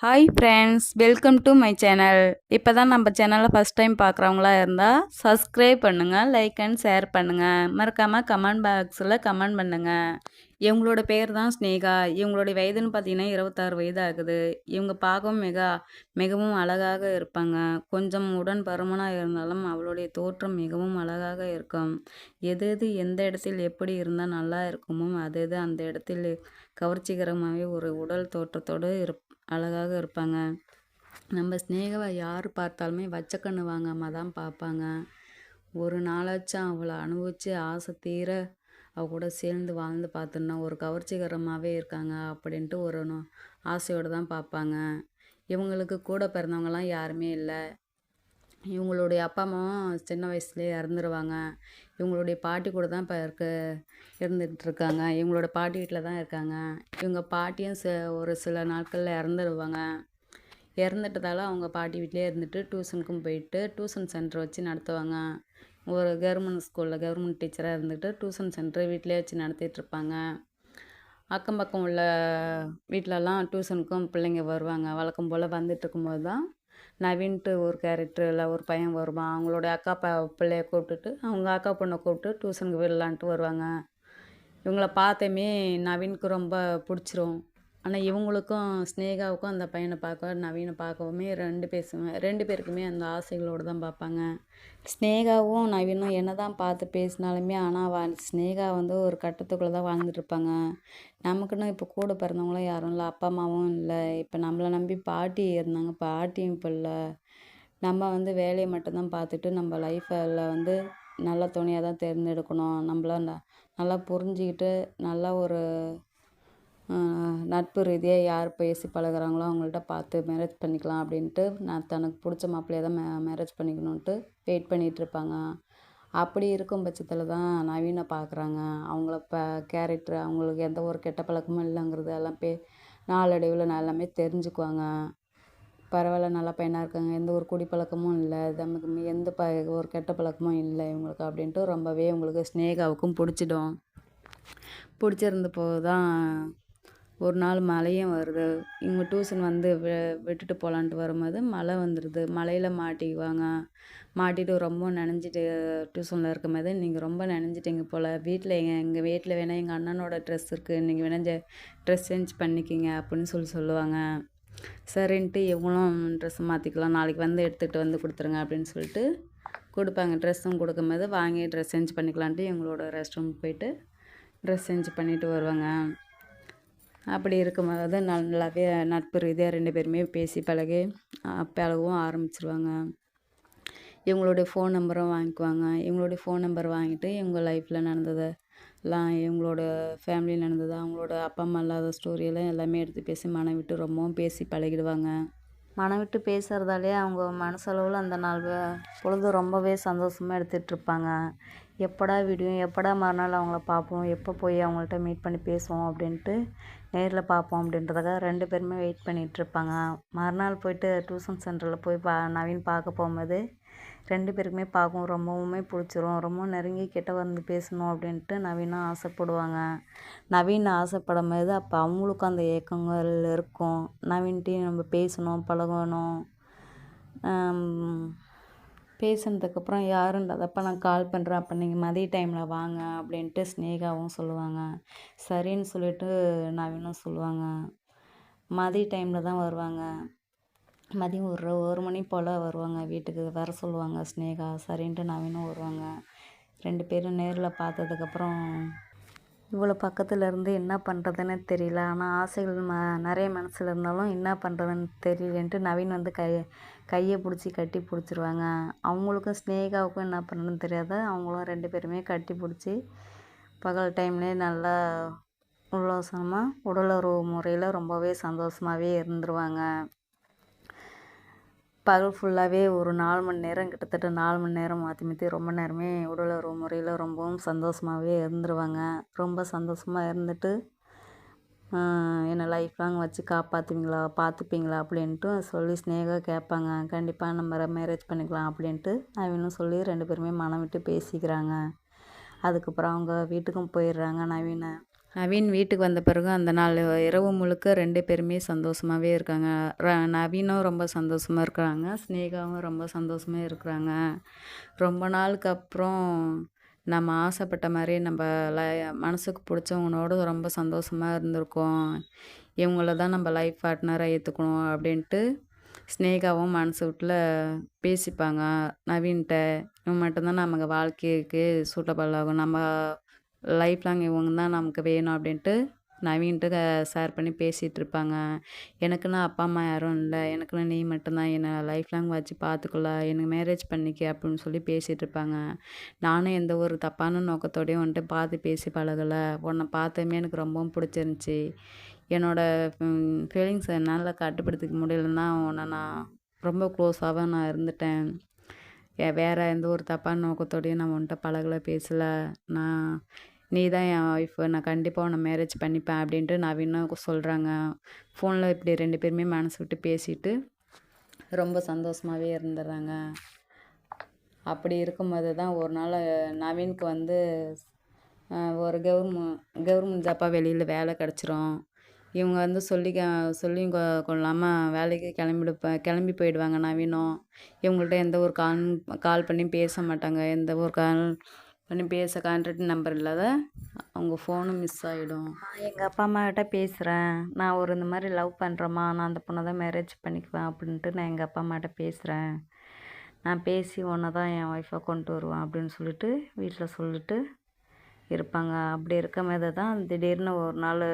Hi friends welcome to my channel இப்போ தான் நம்ம சேனலை ஃபஸ்ட் டைம் பார்க்குறவங்களா இருந்தால் சப்ஸ்கிரைப் பண்ணுங்கள் லைக் அண்ட் ஷேர் பண்ணுங்கள் மறக்காமல் கமெண்ட் பாக்ஸில் கமெண்ட் பண்ணுங்கள் இவங்களோட பேர் தான் ஸ்னேகா. இவங்களுடைய வயதுன்னு பார்த்தீங்கன்னா இருபத்தாறு வயது ஆகுது. இவங்க பார்க்கவும் மிக மிகவும் அழகாக இருப்பாங்க. கொஞ்சம் உடன் பருமனாக இருந்தாலும் அவளுடைய தோற்றம் மிகவும் அழகாக இருக்கும். எது எது எந்த இடத்தில் எப்படி இருந்தால் நல்லா இருக்குமோ அது எது அந்த இடத்தில் கவர்ச்சிகரமாகவே ஒரு உடல் தோற்றத்தோடு இருப் அழகாக இருப்பாங்க. நம்ம ஸ்னேகாவை யார் பார்த்தாலுமே வச்ச கண்ணு வாங்காமல் தான் பார்ப்பாங்க. ஒரு நாளாச்சும் அவளை அனுபவித்து ஆசை தீர அவ கூட சேர்ந்து வாழ்ந்து பார்த்துன்னா ஒரு கவர்ச்சிகரமாகவே இருக்காங்க அப்படின்ட்டு ஒரு ஆசையோடு தான் பார்ப்பாங்க. இவங்களுக்கு கூட பிறந்தவங்கலாம் யாருமே இல்லை. இவங்களுடைய அப்பா அம்மாவும் சின்ன வயசுலேயே இறந்துருவாங்க. இவங்களுடைய பாட்டி கூட தான் இப்போ இருக்க இருந்துகிட்ருக்காங்க. இவங்களோட பாட்டி வீட்டில் தான் இருக்காங்க. இவங்க பாட்டியும் ச ஒரு சில நாட்களில் இறந்துடுவாங்க இறந்துட்டதால அவங்க பாட்டி வீட்டிலே இருந்துட்டு டியூஷனுக்கும் போயிட்டு டியூஷன் சென்டர் வச்சு நடத்துவாங்க. ஒரு கவர்மெண்ட் ஸ்கூலில் கவர்மெண்ட் டீச்சராக இருந்துட்டு டியூஷன் சென்டர் வீட்டிலே வச்சு நடத்திட்டுருப்பாங்க அக்கம் பக்கம் உள்ள வீட்டிலலாம் டியூஷனுக்கும் பிள்ளைங்க வருவாங்க. வழக்கம் போல் வந்துட்டு இருக்கும்போது தான் நவீன்ட்டு ஒரு கேரக்டரில் ஒரு பையன் வருவான் அவங்களோட அக்கா ப பிள்ளைய கூப்பிட்டுட்டு அவங்க அக்கா பொண்ணை கூப்பிட்டு டியூஷனுக்கு விடலான்ட்டு வருவாங்க. இவங்கள பார்த்தமே நவீனுக்கு ரொம்ப பிடிச்சிரும். ஆனால் இவங்களுக்கும் ஸ்னேகாவுக்கும் அந்த பையனை பார்க்க நவீனை பார்க்கவுமே ரெண்டு பேசுவேன் ரெண்டு பேருக்குமே அந்த ஆசைகளோடு தான் பார்ப்பாங்க. ஸ்னேகாவும் நவீனும் என்ன தான் பார்த்து பேசினாலுமே ஆனால் வா ஸ்னேகா வந்து ஒரு கட்டத்துக்குள்ளே தான் வாழ்ந்துட்டு இருப்பாங்க நமக்குன்னு இப்போ கூட பிறந்தவங்களும் யாரும் இல்லை அப்பா அம்மாவும் இல்லை. இப்போ நம்மளை நம்பி பாட்டி இருந்தாங்க பாட்டியும் இப்போ இல்லை. நம்ம வந்து வேலையை மட்டும்தான் பார்த்துட்டு நம்ம லைஃப்பில் வந்து நல்ல துணையாக தான் தேர்ந்தெடுக்கணும். நம்மள ந- நல்லா புரிஞ்சுக்கிட்டு நல்லா ஒரு நட்பு ரீதியாக யார் பேசி பழகுறாங்களோ அவங்கள்ட்ட பார்த்து மேரேஜ் பண்ணிக்கலாம் அப்படின்ட்டு நான் தனக்கு பிடிச்ச மாப்பிள்ளையை தான் மே மேரேஜ் பண்ணிக்கணுன்ட்டு வெயிட் பண்ணிகிட்டு இருப்பாங்க. அப்படி இருக்கும் பட்சத்தில் தான் நவீனை பார்க்குறாங்க அவங்கள ப கேரக்டர் அவங்களுக்கு எந்த ஒரு கெட்ட பழக்கமும் இல்லைங்கிறது எல்லாம் பே நாளடைவில் நான் எல்லாமே தெரிஞ்சுக்குவாங்க. பரவாயில்ல நல்ல பையனாக இருக்காங்க. எந்த ஒரு குடிப்பழக்கமும் இல்லை. நமக்கு எந்த ப ஒரு கெட்ட பழக்கமும் இல்லை இவங்களுக்கு அப்படின்ட்டு ரொம்பவே உங்களுக்கு ஸ்னேகாவுக்கும் பிடிச்சிடும். பிடிச்சிருந்த போது தான் ஒரு நாள் மழையும் வருது. இவங்க டியூஷன் வந்து வி விட்டுட்டு போகலான்ட்டு வரும்போது மழை வந்துடுது மழையில் மாட்டிக்குவாங்க. மாட்டிட்டு ரொம்ப நனைஞ்சிட்டு டியூஷனில் இருக்கும்போது நீங்கள் ரொம்ப நனைஞ்சிட்டிங்க போல். வீட்டில் எங்கள் எங்கள் வீட்டில் வேணால் எங்கள் அண்ணனோட ட்ரெஸ் இருக்குது நீங்கள் வேணால் ட்ரெஸ் சேஞ்ச் பண்ணிக்கிங்க அப்படின்னு சொல்லி சொல்லுவாங்க. சரின்ட்டு இவங்களும் ட்ரெஸ் மாற்றிக்கலாம் நாளைக்கு வந்து எடுத்துகிட்டு வந்து கொடுத்துருங்க அப்படின்னு சொல்லிட்டு கொடுப்பாங்க. ட்ரெஸ்ஸும் கொடுக்கும்போது வாங்கி ட்ரெஸ் சேஞ்ச் பண்ணிக்கலான்ட்டு எங்களோட ரெஸ்ட் ரூம் போயிட்டு ட்ரெஸ் சேஞ்ச் பண்ணிவிட்டு வருவாங்க. அப்படி இருக்கும்போது நல்லாவே நட்பு ரீதியாக ரெண்டு பேருமே பேசி பழகி பழகவும் ஆரம்பிச்சிருவாங்க. இவங்களுடைய ஃபோன் நம்பரும் வாங்கிக்குவாங்க. இவங்களுடைய ஃபோன் நம்பர் வாங்கிட்டு இவங்க லைஃப்பில் நடந்ததை எல்லாம் இவங்களோட ஃபேமிலியில் நடந்தது அவங்களோட அப்பா அம்மா இல்லாத ஸ்டோரியெல்லாம் எல்லாமே எடுத்து பேசி மனம் விட்டு ரொம்பவும் பேசி பழகிடுவாங்க. மனம் விட்டு பேசுகிறதாலே அவங்க மனசளவில் அந்த நாள் பொழுது ரொம்பவே சந்தோஷமாக எடுத்துகிட்டு இருப்பாங்க. எப்படா விடியும் எப்படா மறுநாள் அவங்கள பார்ப்போம் எப்போ போய் அவங்கள்ட்ட மீட் பண்ணி பேசுவோம் அப்படின்ட்டு நேரில் பார்ப்போம் அப்படின்றதுக்காக ரெண்டு பேருமே வெயிட் பண்ணிகிட்ருப்பாங்க. மறுநாள் போயிட்டு டியூஷன் சென்டரில் போய் பா நவீன் பார்க்க போகும்போது ரெண்டு பேருக்குமே பார்க்கும் ரொம்பவுமே பிடிச்சிரும். ரொம்ப நெருங்கி கிட்ட வந்து பேசணும் அப்படின்ட்டு நவீனும் ஆசைப்படுவாங்க. நவீன் ஆசைப்படும் போது அப்போ அவங்களுக்கும் அந்த ஏக்கங்கள் இருக்கும். நவீன்ட்டையும் நம்ம பேசணும் பழகணும். பேசுனதுக்கப்புறம் யாருன்றதப்போ நான் கால் பண்ணுறேன் அப்போ நீங்கள் மதிய டைமில் வாங்க அப்படின்ட்டு ஸ்னேகாவும் சொல்லுவாங்க. சரின்னு சொல்லிட்டு நவீனும் சொல்லுவாங்க. மதிய டைமில் தான் வருவாங்க. மதியம் ஒரு ஒரு மணி போல் வருவாங்க வீட்டுக்கு வர சொல்லுவாங்க ஸ்னேகா சரின்ட்டு நவீனும் வருவாங்க. ரெண்டு பேரும் நேரில் பார்த்ததுக்கப்புறம் இவ்வளோ பக்கத்தில் இருந்து என்ன பண்ணுறதுன்னு தெரியல. ஆனால் ஆசைகள் ம நிறைய மனசில் இருந்தாலும் என்ன பண்ணுறதுன்னு தெரியலன்ட்டு நவீன் வந்து கை கையை பிடிச்சி கட்டி பிடிச்சிருவாங்க. அவங்களுக்கும் ஸ்னேகாவுக்கும் என்ன பண்ணுறதுன்னு தெரியாத அவங்களும் ரெண்டு பேருமே கட்டி பிடிச்சி பகல் டைம்லேயே நல்லா உல்லாசமாக உடலுறவு முறையில் ரொம்பவே சந்தோஷமாகவே இருந்துருவாங்க. பகல் ஃபுல்லாகவே ஒரு நாலு மணி நேரம் கிட்டத்தட்ட நாலு மணி நேரம் மாற்றி மாற்றி ரொம்ப நேரமே உடலுறவு முறையில் ரொம்பவும் சந்தோஷமாகவே இருந்துருவாங்க. ரொம்ப சந்தோஷமாக இருந்துட்டு என்னை லைஃப் லாங் வச்சு காப்பாற்றுவீங்களா பார்த்துப்பீங்களா அப்படின்ட்டு சொல்லி ஸ்னேகா கேட்பாங்க. கண்டிப்பாக நம்ம மேரேஜ் பண்ணிக்கலாம் அப்படின்ட்டு நவீனும் சொல்லி ரெண்டு பேருமே மனம் விட்டு பேசிக்கிறாங்க. அதுக்கப்புறம் அவங்க வீட்டுக்கும் போயிடுறாங்க நவீனை. நவீன் வீட்டுக்கு வந்த பிறகு அந்த நாள் இரவு முழுக்க ரெண்டு பேருமே சந்தோஷமாகவே இருக்காங்க. ர நவீனும் ரொம்ப சந்தோஷமாக இருக்கிறாங்க ஸ்னேகாவும் ரொம்ப சந்தோஷமாக இருக்கிறாங்க. ரொம்ப நாளுக்கு அப்புறம் நம்ம ஆசைப்பட்ட மாதிரி நம்ம ல மனசுக்கு பிடிச்சவங்களோட ரொம்ப சந்தோஷமாக இருந்திருக்கோம். இவங்கள தான் நம்ம லைஃப் பார்ட்னராக ஏற்றுக்கணும் அப்படின்ட்டு ஸ்னேகாவும் மனசு விட்டுல பேசிப்பாங்க. நவீன்கிட்ட இவன் மட்டும்தான் நமக்கு வாழ்க்கைக்கு சூட்டபிள் ஆகும். நம்ம லைஃப் லாங் இவங்க தான் நமக்கு வேணும் அப்படின்ட்டு நவீன்ட்டு ஷேர் பண்ணி பேசிகிட்டு இருப்பாங்க. எனக்குன்னு அப்பா அம்மா யாரும் இல்லை. எனக்குன்னு நீ மட்டும்தான். என்னை லைஃப் லாங் வச்சு பார்த்துக்கல எனக்கு மேரேஜ் பண்ணிக்க அப்படின்னு சொல்லி பேசிகிட்டு இருப்பாங்க. நானும் எந்த ஒரு தப்பான நோக்கத்தோடையும் வந்துட்டு பார்த்து பேசி பழகலை. உன்னை பார்த்ததுமே எனக்கு ரொம்பவும் பிடிச்சிருந்துச்சி. என்னோடய ஃபீலிங்ஸை என்னால் கட்டுப்படுத்திக்க முடியலன்னா உன்னை நான் ரொம்ப க்ளோஸாகவே நான் இருந்துட்டேன். வேறு எந்த ஒரு தப்பான நோக்கத்தோடையும் நான் உன்ட்ட பழகலை பேசலை. நான் நீ தான் என் ஒய்ஃபு நான் கண்டிப்பாக உன்னை மேரேஜ் பண்ணிப்பேன் அப்படின்ட்டு நவீனா சொல்கிறாங்க ஃபோனில் இப்படி ரெண்டு பேருமே மனசு விட்டு பேசிட்டு ரொம்ப சந்தோஷமாகவே இருந்துடுறாங்க. அப்படி இருக்கும்போது தான் ஒரு நாள் நவீனுக்கு வந்து ஒரு கவர்மெண்ட் கவர்மெண்ட் ஜாப்பாக வெளியில் வேலை கிடச்சிரும். இவங்க வந்து சொல்லி சொல்லி கொள்ளாமல் வேலைக்கு கிளம்பிடுப்ப கிளம்பி போயிடுவாங்க நவீனம். இவங்கள்ட்ட எந்த ஒரு கால் கால் பண்ணி பேச மாட்டாங்க. எந்த ஒரு கால் பண்ணி பேச கான்ட்ராக்ட் நம்பர் இல்லாத அவங்க ஃபோனும் மிஸ் ஆகிடும் எங்கள் அப்பா அம்மாக்கிட்ட பேசுகிறேன் நான் ஒரு இந்த மாதிரி லவ் பண்ணுறேம்மா நான் அந்த பொண்ணை தான் மேரேஜ் பண்ணிக்குவேன் அப்படின்ட்டு நான் எங்கள் அப்பா அம்மாட்ட பேசுகிறேன் நான் பேசி ஒன்றை தான் என் ஒய்ஃபாக கொண்டு வருவேன் அப்படின்னு சொல்லிட்டு வீட்டில் சொல்லிட்டு இருப்பாங்க. அப்படி இருக்கும் தான் திடீர்னு ஒரு நாள்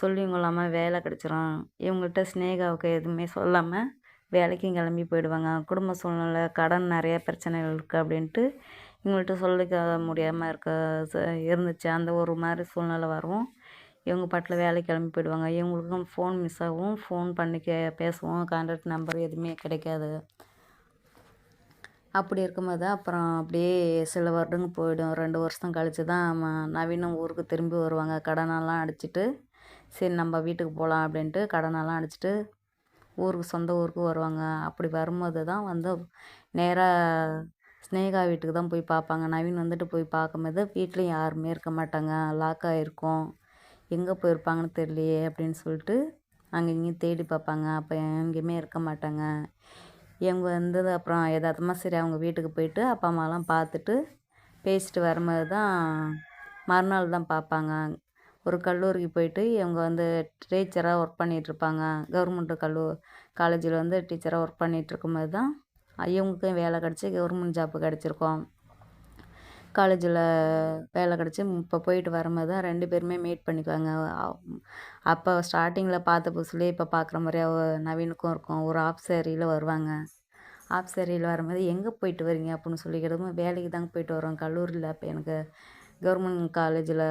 சொல்லி கொள்ளாமல் வேலை கிடச்சிரும். இவங்கள்ட்ட ஸ்னேகாவுக்கு எதுவுமே சொல்லாமல் வேலைக்கும் கிளம்பி போயிடுவாங்க. குடும்ப சூழ்நிலை கடன் நிறைய பிரச்சனைகள் இருக்குது அப்படின்ட்டு இவங்கள்ட்ட சொல்லிக்க முடியாமல் இருக்க இருந்துச்சு. அந்த ஒரு மாதிரி சூழ்நிலை வரும். இவங்க பாட்டில் வேலைக்கு கிளம்பி போயிடுவாங்க. இவங்களுக்கும் ஃபோன் மிஸ் ஆகும். ஃபோன் பண்ணி கே பேசுவோம். கான்டாக்ட் நம்பர் எதுவுமே கிடைக்காது. அப்படி இருக்கும்போது அப்புறம் அப்படியே சில வருடங்க போயிடும். ரெண்டு வருஷம் கழித்து தான் நவீனம் ஊருக்கு திரும்பி வருவாங்க. கடனெல்லாம் அடிச்சுட்டு சரி நம்ம வீட்டுக்கு போகலாம் அப்படின்ட்டு கடனெல்லாம் அடிச்சுட்டு ஊருக்கு சொந்த ஊருக்கு வருவாங்க. அப்படி வரும்போது தான் வந்து நேராக ஸ்னேகா வீட்டுக்கு தான் போய் பார்ப்பாங்க. நவீன் வந்துட்டு போய் பார்க்கும்போது வீட்டிலையும் யாருமே இருக்க மாட்டாங்க. லாக் ஆகிருக்கும் எங்கே போயிருப்பாங்கன்னு தெரியலையே அப்படின்னு சொல்லிட்டு அங்கே இங்கேயும் தேடி பார்ப்பாங்க. அப்போ எங்கேயுமே இருக்க மாட்டாங்க. இவங்க வந்தது அப்புறம் எதார்த்தமாக சரி அவங்க வீட்டுக்கு போயிட்டு அப்பா அம்மாலாம் பார்த்துட்டு பேசிட்டு வரும்போது தான் மறுநாள் தான் பார்ப்பாங்க. ஒரு கல்லூரிக்கு போயிட்டு இவங்க வந்து டீச்சராக ஒர்க் பண்ணிகிட்ருப்பாங்க கவர்மெண்ட்டு கல்லூ காலேஜில் வந்து டீச்சராக ஒர்க் பண்ணிகிட்ருக்கும்போது தான் இவங்களுக்கும் வேலை கிடச்சி கவர்மெண்ட் ஜாப்பு கிடச்சிருக்கோம். காலேஜில் வேலை கிடச்சி இப்போ போயிட்டு வரும்போது தான் ரெண்டு பேருமே மீட் பண்ணிக்குவாங்க. அப்போ ஸ்டார்டிங்கில் பார்த்த புதுசுலேயே இப்போ பார்க்குற மாதிரியே நவீனுக்கும் இருக்கும். ஒரு ஆஃப் சேரியில் வருவாங்க. ஆஃப் சேரியில் வரும்போது எங்கே போயிட்டு வரீங்க அப்படின்னு சொல்லி கேட்டதும் வேலைக்கு தாங்க போயிட்டு வரோம் கல்லூரியில் அப்போ எனக்கு கவர்மெண்ட் காலேஜில்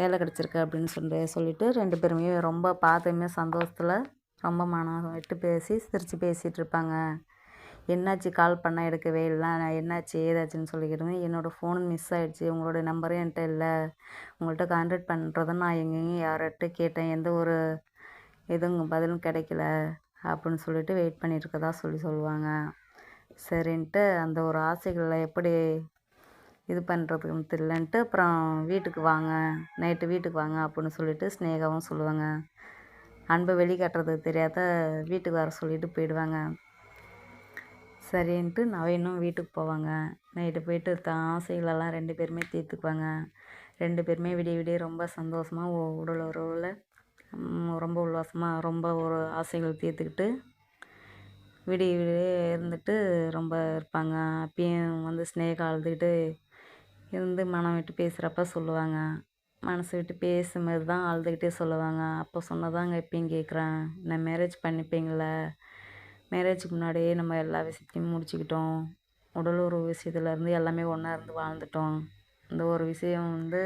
வேலை கிடச்சிருக்கு அப்படின்னு சொல்லி சொல்லிவிட்டு ரெண்டு பேருமே ரொம்ப பார்த்ததுமே சந்தோஷத்தில் ரொம்ப மனம் விட்டு பேசி சிரித்து பேசிகிட்டு இருப்பாங்க. என்னாச்சு? கால் பண்ணால் எடுக்கவே இல்லை. நான் என்னாச்சு? ஏதாச்சுன்னு சொல்லிக்கிட்டு என்னோடய ஃபோன் மிஸ் ஆகிடுச்சி உங்களோட நம்பரும் என்கிட்ட இல்லை. உங்கள்கிட்ட கான்டாக்ட் பண்ணுறது நான் எங்கேயும் யார்கிட்ட கேட்டேன். எந்த ஒரு எதுவும் பதிலும் கிடைக்கல அப்படின்னு சொல்லிட்டு வெயிட் பண்ணிட்டுருக்கதா சொல்லி சொல்லுவாங்க. சரின்ட்டு அந்த ஒரு ஆசைகளில் எப்படி இது பண்ணுறதுன்னு தெரியலன்ட்டு அப்புறம் வீட்டுக்கு வாங்க. நைட்டு வீட்டுக்கு வாங்க அப்படின்னு சொல்லிட்டு ஸ்னேகாவும் சொல்லுவாங்க. அன்பை வெளிக்காட்டுறதுக்கு தெரியாத வீட்டுக்கு வர சொல்லிட்டு போயிடுவாங்க. சரின்ட்டு நவீனும் வீட்டுக்கு போவாங்க. நைட்டு போயிட்டு தான் ஆசைகளெல்லாம் ரெண்டு பேருமே தீர்த்துக்குவாங்க. ரெண்டு பேருமே விடிய விடிய ரொம்ப சந்தோஷமாக உடல் உறவில் ரொம்ப உல்லாசமாக ரொம்ப ஒரு ஆசைகள் தீர்த்துக்கிட்டு விடிய விடிய இருந்துட்டு ரொம்ப இருப்பாங்க. அப்பயும் வந்து ஸ்னேகா அழுதுகிட்டு இருந்து மனம் விட்டு பேசுகிறப்ப சொல்லுவாங்க. மனசு விட்டு பேசும்போது தான் அழுதுகிட்டே சொல்லுவாங்க அப்போ சொன்னதாங்க இப்பயும் கேட்குறேன். என்ன மேரேஜ் பண்ணிப்பீங்கள? மேரேஜுக்கு முன்னாடியே நம்ம எல்லா விஷயத்தையும் முடிச்சுக்கிட்டோம். உடல் உறவு விஷயத்துலேருந்து எல்லாமே ஒன்றா இருந்து வாழ்ந்துட்டோம். இந்த ஒரு விஷயம் வந்து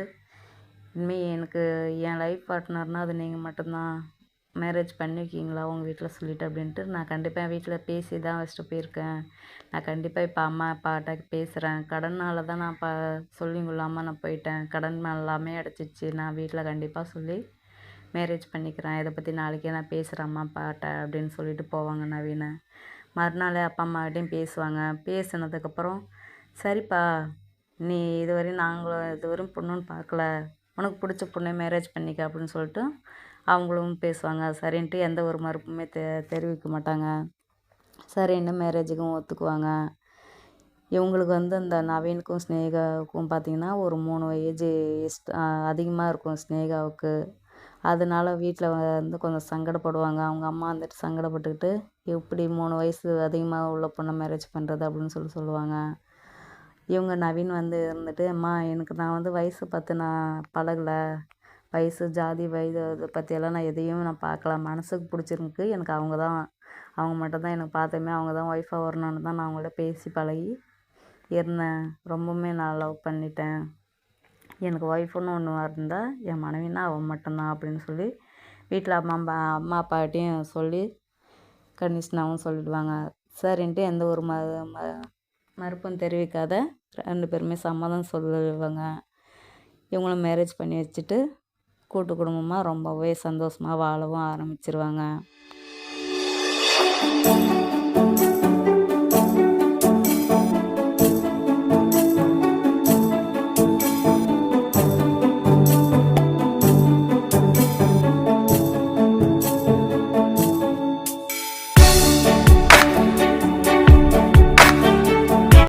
இனிமேல் எனக்கு என் லைஃப் பார்ட்னர்னால் அது நீங்கள் மட்டும்தான். மேரேஜ் பண்ணிக்கிங்களா உங்கள் வீட்டில் சொல்லிவிட்டு அப்படின்ட்டு நான் கண்டிப்பாக என் வீட்டில் பேசி தான் வச்சுட்டு போயிருக்கேன். நான் கண்டிப்பாக இப்போ அம்மா அப்பாட்ட பேசுகிறேன் கடனால் தான் நான் இப்போ சொல்லி கொள்ளாமல் நான் போயிட்டேன். கடன் எல்லாமே அடைச்சிச்சு. நான் வீட்டில் கண்டிப்பாக சொல்லி மேரேஜ் பண்ணிக்கிறேன். இதை பற்றி நாளைக்கே நான் பேசுகிறேன் அம்மா அப்பாட்ட அப்படின்னு சொல்லிட்டு போவாங்க நவீன. மறுநாள் அப்பா அம்மாக்கிட்டையும் பேசுவாங்க. பேசினதுக்கப்புறம் சரிப்பா நீ இதுவரையும் நாங்களும் இதுவரையும் பொண்ணுன்னு பார்க்கல. உனக்கு பிடிச்ச பொண்ணை மேரேஜ் பண்ணிக்க அப்படின்னு சொல்லிட்டு அவங்களும் பேசுவாங்க. சரின்ட்டு எந்த ஒரு மறுப்புமே தெ தெரிவிக்க மாட்டாங்க. சரின்னு மேரேஜுக்கும் ஒத்துக்குவாங்க. இவங்களுக்கு வந்து இந்த நவீனுக்கும் ஸ்னேகாவுக்கும் பார்த்திங்கன்னா ஒரு மூணு ஏஜ் அதிகமாக இருக்கும் ஸ்னேகாவுக்கு. அதனால வீட்டில் வந்து கொஞ்சம் சங்கடப்படுவாங்க. அவங்க அம்மா வந்துட்டு சங்கடப்பட்டுக்கிட்டு எப்படி மூணு வயசு அதிகமாக உள்ள பொண்ணை மேரேஜ் பண்ணுறது அப்படின்னு சொல்லி சொல்லுவாங்க. இவங்க நவீன் வந்து இருந்துட்டு அம்மா எனக்கு நான் வந்து வயசு பார்த்து நான் பழகலை. வயசு ஜாதி வயது இதை பற்றியெல்லாம் நான் எதையும் நான் பார்க்கல. மனசுக்கு பிடிச்சிருக்கு. எனக்கு அவங்க தான் அவங்க மட்டும்தான் எனக்கு பார்த்தோமே. அவங்க தான் ஒய்ஃபாக வரணுன்னு தான் நான் அவங்கள்ட்ட பேசி பழகி இருந்தேன். ரொம்பவுமே நான் லவ் பண்ணிட்டேன். எனக்கு ஒய்ஃபுன்னு ஒன்று இருந்தால் என் மனைவின்னா அவன் மட்டும்தான் அப்படின்னு சொல்லி வீட்டில் அம்மா அப்பா அம்மா அப்பாட்டையும் சொல்லி கண்டிஷனாகவும் சொல்லிடுவாங்க. சரின்ட்டு எந்த ஒரு ம ம மறுப்பும் தெரிவிக்காத ரெண்டு பேருமே சம்மதம் சொல்லுவாங்க. இவங்களும் மேரேஜ் பண்ணி வச்சுட்டு கூட்டு குடும்பமாக ரொம்பவே சந்தோஷமாக வாழவும் ஆரம்பிச்சிருவாங்க.